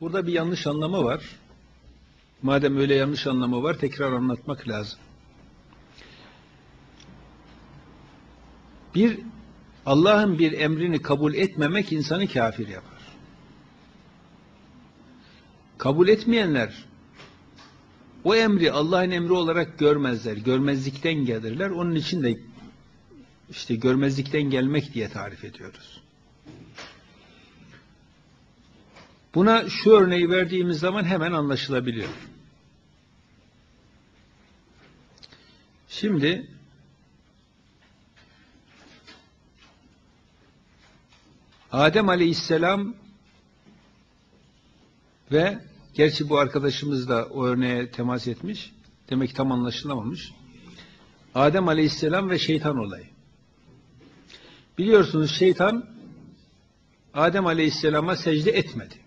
Burada bir yanlış anlama var. Madem öyle yanlış anlama var tekrar anlatmak lazım. Bir Allah'ın bir emrini kabul etmemek insanı kafir yapar. Kabul etmeyenler o emri Allah'ın emri olarak görmezler. Görmezlikten gelirler. Onun için de işte görmezlikten gelmek diye tarif ediyoruz. Buna şu örneği verdiğimiz zaman hemen anlaşılabiliyor. Şimdi Adem Aleyhisselam ve gerçi bu arkadaşımız da o örneğe temas etmiş. Demek ki tam anlaşılamamış. Adem Aleyhisselam ve şeytan olayı. Biliyorsunuz şeytan Adem Aleyhisselam'a secde etmedi.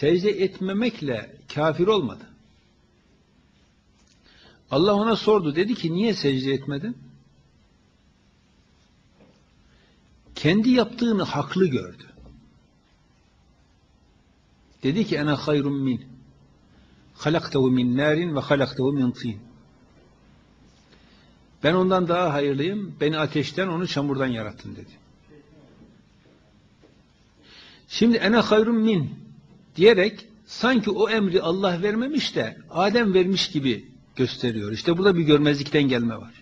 Secde etmemekle kafir olmadı. Allah ona sordu. Dedi ki niye secde etmedin? Kendi yaptığını haklı gördü. Dedi ki ene hayrun min. Halaktehu min narin ve halaktehu min tin. Ben ondan daha hayırlıyım. Beni ateşten, onu çamurdan yarattın dedi. Şimdi ene hayrun min diyerek sanki o emri Allah vermemiş de Adem vermiş gibi gösteriyor. İşte burada bir görmezlikten gelme var.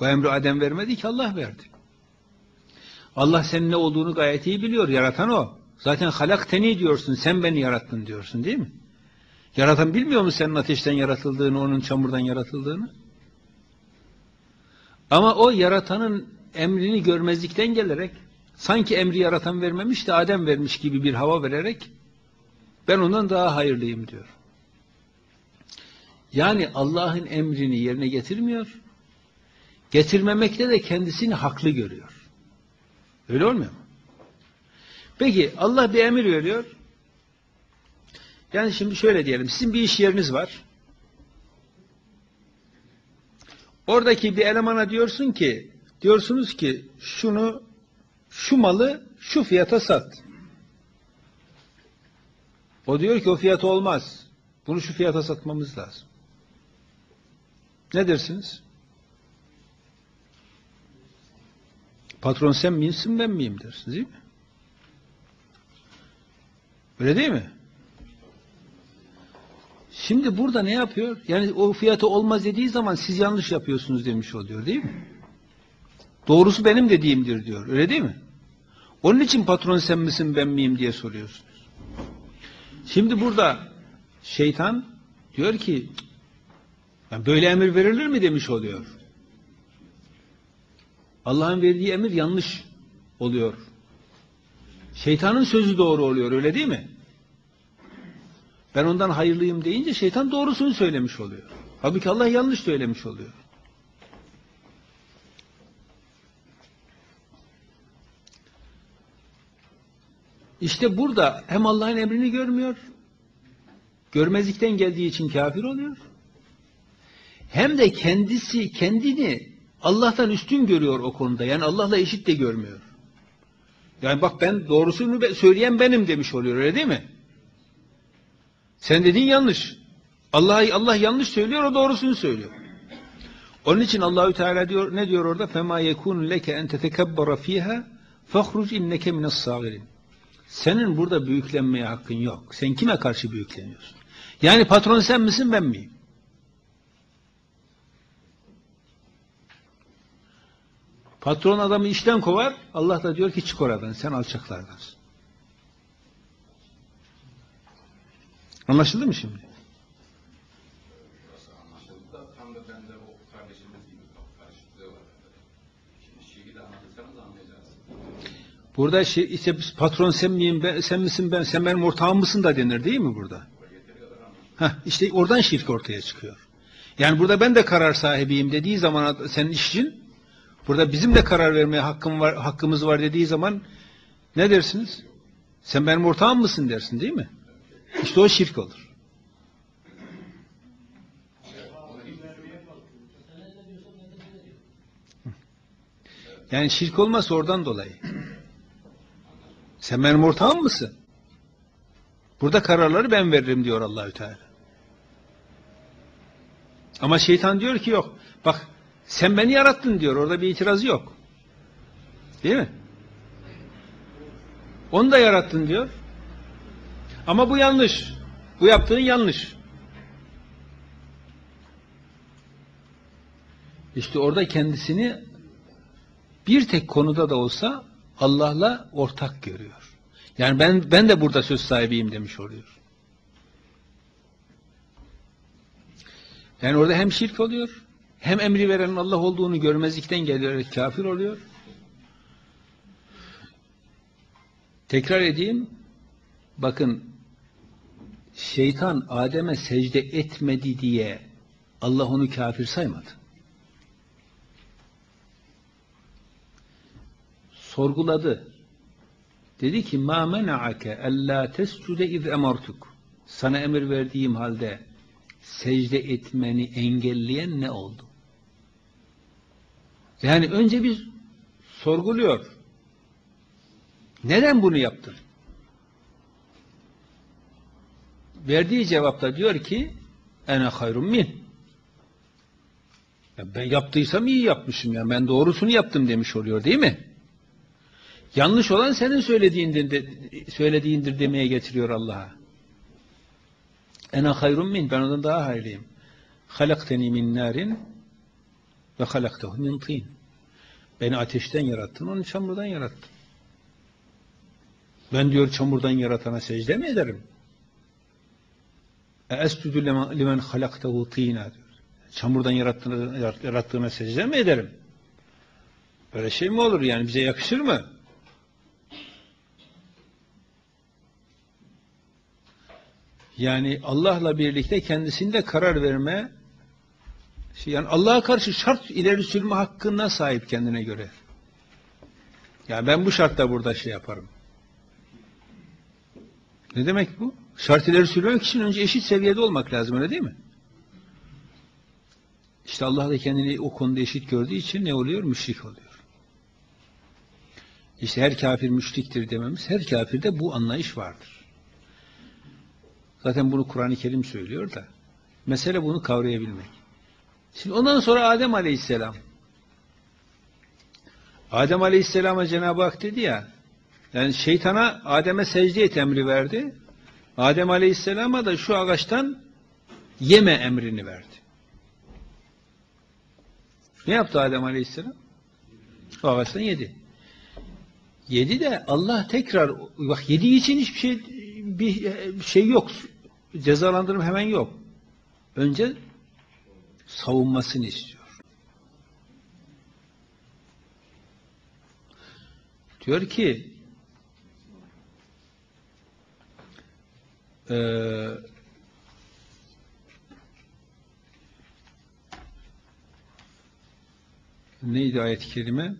O emri Adem vermedi ki Allah verdi. Allah senin ne olduğunu gayet iyi biliyor. Yaratan o. Zaten halak teni diyorsun. Sen beni yarattın diyorsun değil mi? Yaratan bilmiyor mu senin ateşten yaratıldığını, onun çamurdan yaratıldığını? Ama o yaratanın emrini görmezlikten gelerek sanki emri yaratan vermemiş de Adem vermiş gibi bir hava vererek ben ondan daha hayırlıyım diyor. Yani Allah'ın emrini yerine getirmiyor. Getirmemekte de kendisini haklı görüyor. Öyle olmuyor mu? Peki Allah bir emir veriyor. Yani şimdi şöyle diyelim. Sizin bir iş yeriniz var. Oradaki bir elemana diyorsun ki diyorsunuz ki şunu şu malı şu fiyata sat. O diyor ki o fiyat olmaz. Bunu şu fiyata satmamız lazım. Ne dersiniz? Patron sen misin ben miyim dersiniz değil mi? Öyle değil mi? Şimdi burada ne yapıyor? Yani o fiyatı olmaz dediği zaman siz yanlış yapıyorsunuz demiş oluyor değil mi? Doğrusu benim dediğimdir diyor. Öyle değil mi? Onun için patron sen misin ben miyim diye soruyorsunuz. Şimdi burada şeytan diyor ki yani böyle emir verilir mi demiş oluyor. Allah'ın verdiği emir yanlış oluyor. Şeytanın sözü doğru oluyor öyle değil mi? Ben ondan hayırlıyım deyince şeytan doğrusunu söylemiş oluyor. Halbuki Allah yanlış söylemiş oluyor. İşte burada hem Allah'ın emrini görmüyor, görmezlikten geldiği için kafir oluyor, hem de kendisi kendini Allah'tan üstün görüyor o konuda. Yani Allah'la eşit de görmüyor. Yani bak ben doğrusunu söyleyen benim demiş oluyor öyle değil mi? Sen dediğin yanlış. Allah Allah yanlış söylüyor, o doğrusunu söylüyor. Onun için Allahü Teala diyor ne diyor orada? Fema yekun leke en tetekebbara fiha fahruc inneke mine's sagirin. Senin burada büyüklenmeye hakkın yok. Sen kime karşı büyükleniyorsun? Yani patron sen misin ben miyim? Patron adamı işten kovar, Allah da diyor ki çık oradan, sen alçaklardansın. Anlaşıldı mı şimdi? Anlaşıldı da tam da bende o kardeşimiz gibi kafa karışıklığı var. Şimdi şiiri de anlatırsanız anlayacağız. Burada şey, işte patron sen miyim, ben, sen misin ben, sen benim ortağım mısın da denir değil mi burada? Heh, işte oradan şirk ortaya çıkıyor. Yani burada ben de karar sahibiyim dediği zaman senin işçin, burada bizim de karar vermeye hakkım var, hakkımız var dediği zaman ne dersiniz? Sen benim ortağım mısın dersin değil mi? İşte o şirk olur. Yani şirk olmaz oradan dolayı. Sen benim ortağım mısın? Burada kararları ben veririm diyor Allahü Teala. Ama şeytan diyor ki yok. Bak sen beni yarattın diyor. Orada bir itirazı yok. Değil mi? Onu da yarattın diyor. Ama bu yanlış. Bu yaptığın yanlış. İşte orada kendisini bir tek konuda da olsa Allah'la ortak görüyor. Yani ben ben de burada söz sahibiyim demiş oluyor. Yani orada hem şirk oluyor, hem emri verenin Allah olduğunu görmezlikten geliyor, kafir oluyor. Tekrar edeyim, bakın şeytan Adem'e secde etmedi diye Allah onu kafir saymadı. Sorguladı. Dedi ki ma mena'ake alla tescude iz emartuk. Sana emir verdiğim halde secde etmeni engelleyen ne oldu? Yani önce bir sorguluyor. Neden bunu yaptın? Verdiği cevapta diyor ki ene hayrun min. Ya ben yaptıysam iyi yapmışım ya. Ben doğrusunu yaptım demiş oluyor değil mi? Yanlış olan senin söylediğindir, de, söylediğindir demeye getiriyor Allah'a. Ene hayrun min. Ben ondan daha hayırlıyım. Halakteni min narin ve halaktehu min tin. Beni ateşten yarattın, onu çamurdan yarattın. Ben diyor çamurdan yaratana secde mi ederim? Escüdü limen halaktehu tina diyor. Çamurdan yarattığına, yarattığına secde mi ederim? Böyle şey mi olur yani bize yakışır mı? Yani Allah'la birlikte kendisinde karar verme şey, yani Allah'a karşı şart ileri sürme hakkına sahip kendine göre. Yani ben bu şartta burada şey yaparım. Ne demek bu? Şart ileri sürmek için önce eşit seviyede olmak lazım öyle değil mi? İşte Allah da kendini o konuda eşit gördüğü için ne oluyor? Müşrik oluyor. İşte her kafir müşriktir dememiz, her kafirde bu anlayış vardır. Zaten bunu Kur'an-ı Kerim söylüyor da. Mesele bunu kavrayabilmek. Şimdi ondan sonra Adem Aleyhisselam. Adem Aleyhisselam'a Cenab-ı Hak dedi ya, yani şeytana Adem'e secde et emri verdi. Adem Aleyhisselam'a da şu ağaçtan yeme emrini verdi. Ne yaptı Adem Aleyhisselam? O ağaçtan yedi. Yedi de Allah tekrar bak yediği için hiçbir şey bir şey yok. Cezalandırım hemen yok. Önce savunmasını istiyor. Diyor ki eee neydi ayet-i kerime?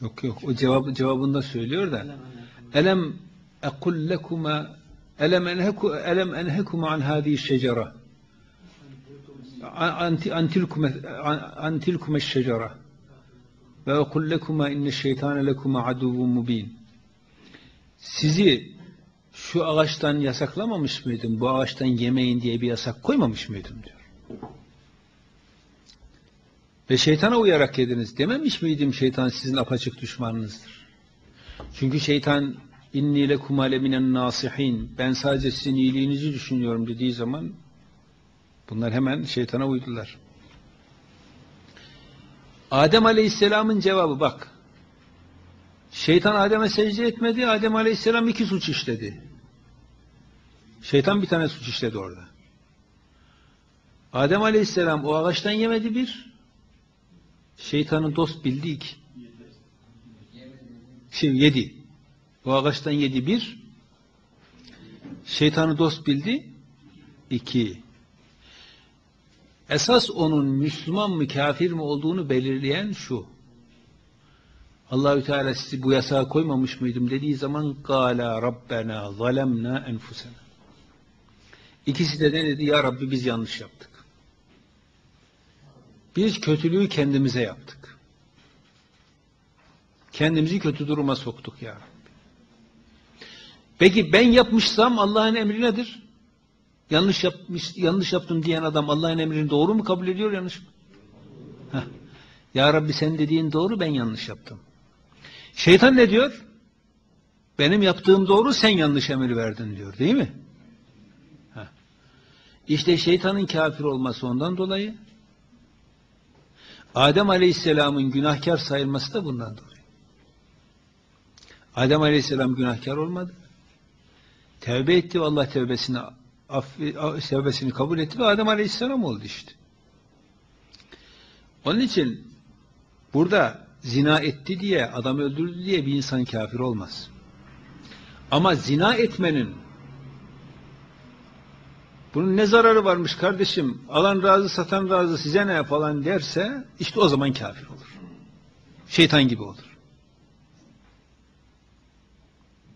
Yok yok o cevabı cevabında söylüyor da elem ekul lekuma elem enheku elem enhekuma an hadihi şecere anti antilkum antilkum şecere ve ekul lekuma inne şeytane lekuma aduvun mubin sizi şu ağaçtan yasaklamamış mıydım? Bu ağaçtan yemeyin diye bir yasak koymamış mıydım diyor. Ve şeytana uyarak yediniz. Dememiş miydim şeytan sizin apaçık düşmanınızdır? Çünkü şeytan inni lekum aleminen nasihin ben sadece sizin iyiliğinizi düşünüyorum dediği zaman bunlar hemen şeytana uydular. Adem Aleyhisselam'ın cevabı bak. Şeytan Adem'e secde etmedi. Adem Aleyhisselam iki suç işledi. Şeytan bir tane suç işledi orada. Adem Aleyhisselam o ağaçtan yemedi bir. Şeytanı dost bildik. Şey yedi. O ağaçtan yedi bir. Şeytanı dost bildi. iki. Esas onun Müslüman mı kafir mi olduğunu belirleyen şu. Allahü Teala sizi bu yasağa koymamış mıydım dediği zaman Gala Rabbena zalemna enfusena. İkisi de ne dedi? Ya Rabbi biz yanlış yaptık. Biz kötülüğü kendimize yaptık. Kendimizi kötü duruma soktuk ya Rabbi. Peki ben yapmışsam Allah'ın emri nedir? Yanlış yapmış, yanlış yaptım diyen adam Allah'ın emrini doğru mu kabul ediyor, yanlış mı? Heh. Ya Rabbi sen dediğin doğru, ben yanlış yaptım. Şeytan ne diyor? Benim yaptığım doğru, sen yanlış emir verdin diyor, değil mi? Heh. İşte şeytanın kafir olması ondan dolayı, Adem Aleyhisselam'ın günahkar sayılması da bundan dolayı. Adem Aleyhisselam günahkar olmadı. Tevbe etti Allah tevbesini affi, tevbesini kabul etti ve Adem Aleyhisselam oldu işte. Onun için burada zina etti diye, adam öldürdü diye bir insan kafir olmaz. Ama zina etmenin bunun ne zararı varmış kardeşim, alan razı satan razı size ne falan derse işte o zaman kafir olur. Şeytan gibi olur.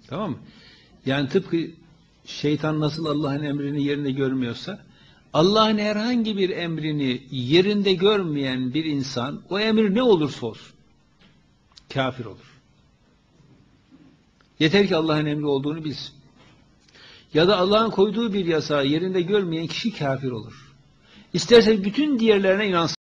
Tamam mı? Yani tıpkı şeytan nasıl Allah'ın emrini yerinde görmüyorsa Allah'ın herhangi bir emrini yerinde görmeyen bir insan o emir ne olursa olsun kafir olur. Yeter ki Allah'ın emri olduğunu bilsin. Ya da Allah'ın koyduğu bir yasağı yerinde görmeyen kişi kafir olur. İsterse bütün diğerlerine inansın.